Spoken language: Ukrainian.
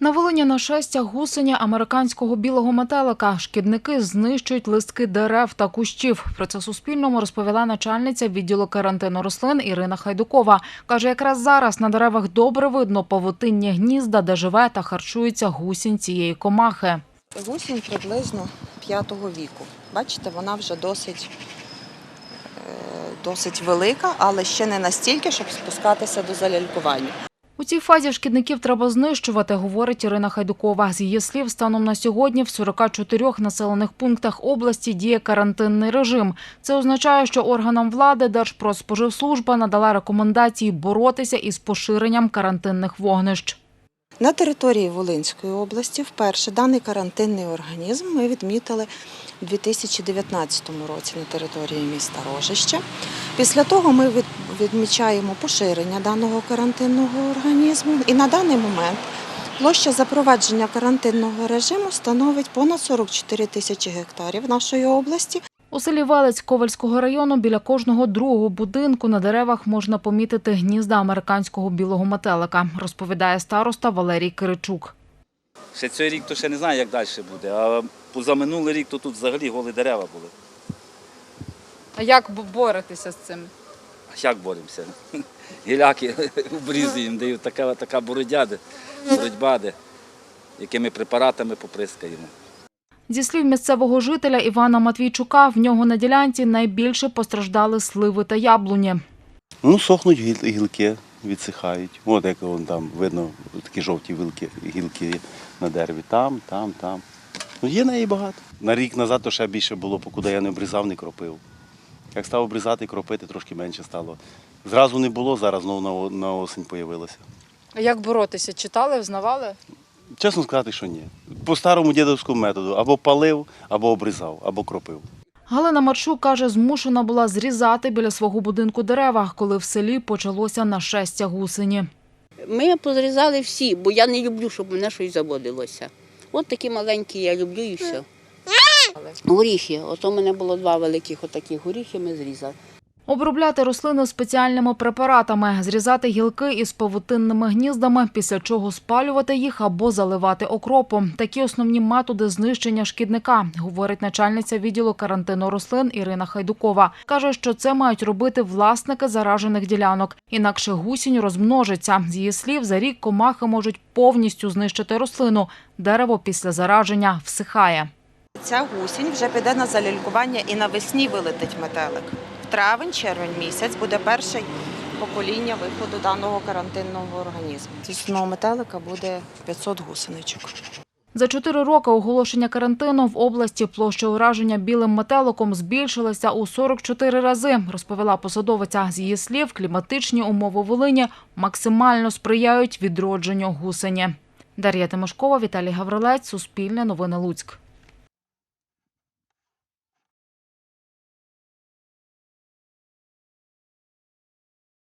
На Волині нашестя гусеня американського білого метелика. Шкідники знищують листки дерев та кущів. Про це Суспільному розповіла начальниця відділу карантину рослин Ірина Хайдукова. Каже, якраз зараз на деревах добре видно павутинні гнізда, де живе та харчується гусінь цієї комахи. Гусінь приблизно п'ятого віку. Бачите, вона вже досить, е, досить велика, але ще не настільки, щоб спускатися до залялькування. У цій фазі шкідників треба знищувати, говорить Ірина Хайдукова. З її слів, станом на сьогодні в 44 населених пунктах області діє карантинний режим. Це означає, що органам влади Держпродспоживслужба надала рекомендації боротися із поширенням карантинних вогнищ. На території Волинської області вперше даний карантинний організм ми відмітили у 2019 році на території міста Рожище. Після того ми відмічаємо поширення даного карантинного організму. І на даний момент площа запровадження карантинного режиму становить понад 44 тисячі гектарів нашої області. У селі Велець Ковальського району біля кожного другого будинку на деревах можна помітити гнізда американського білого метелика, розповідає староста Валерій Киричук. Ще цей рік то ще не знаю, як далі буде. А позаминулий рік то тут взагалі голі дерева були. А як боретеся з цим? А як боремося? Гіляки обрізуємо, де така, така боротьба, боротьба, де, якими препаратами поприскаємо. Зі слів місцевого жителя Івана Матвійчука, в нього на ділянці найбільше постраждали сливи та яблуні. Ну, сохнуть гілки, відсихають. От як вон там видно, такі жовті вилки, гілки на дереві. Там, там, там. Ну, є неї багато. На рік назад то ще більше було, покуди я не обрізав, не кропив. Як став обрізати, кропити, трошки менше стало. Зразу не було, зараз знову на, о- на осінь появилося. А як боротися? Читали, взнавали? Чесно сказати, що ні. По старому дідовському методу або палив, або обрізав, або кропив. Галина Марчук каже, змушена була зрізати біля свого будинку дерева, коли в селі почалося нашестя гусені. Ми позрізали всі, бо я не люблю, щоб мене щось заводилося. От такі маленькі я люблю і все. Горіхи. Ото у мене було два великих отаких горіхи, ми зрізали. Обробляти рослини спеціальними препаратами, зрізати гілки із павутинними гніздами, після чого спалювати їх або заливати окропом. Такі основні методи знищення шкідника, говорить начальниця відділу карантину рослин Ірина Хайдукова. Каже, що це мають робити власники заражених ділянок. Інакше гусінь розмножиться. З її слів, за рік комахи можуть повністю знищити рослину. Дерево після зараження всихає. Ця гусінь вже піде на залялькування і навесні вилетить метелик. В травень, червень місяць буде перше покоління виходу даного карантинного організму. З метелика буде 500 гусеничок. За чотири роки оголошення карантину в області площа ураження білим метеликом збільшилася у 44 рази, розповіла посадовиця. З її слів, кліматичні умови Волині максимально сприяють відродженню гусені. Дар'я Тимошкова, Віталій Гаврилець, Суспільне новини Луцьк.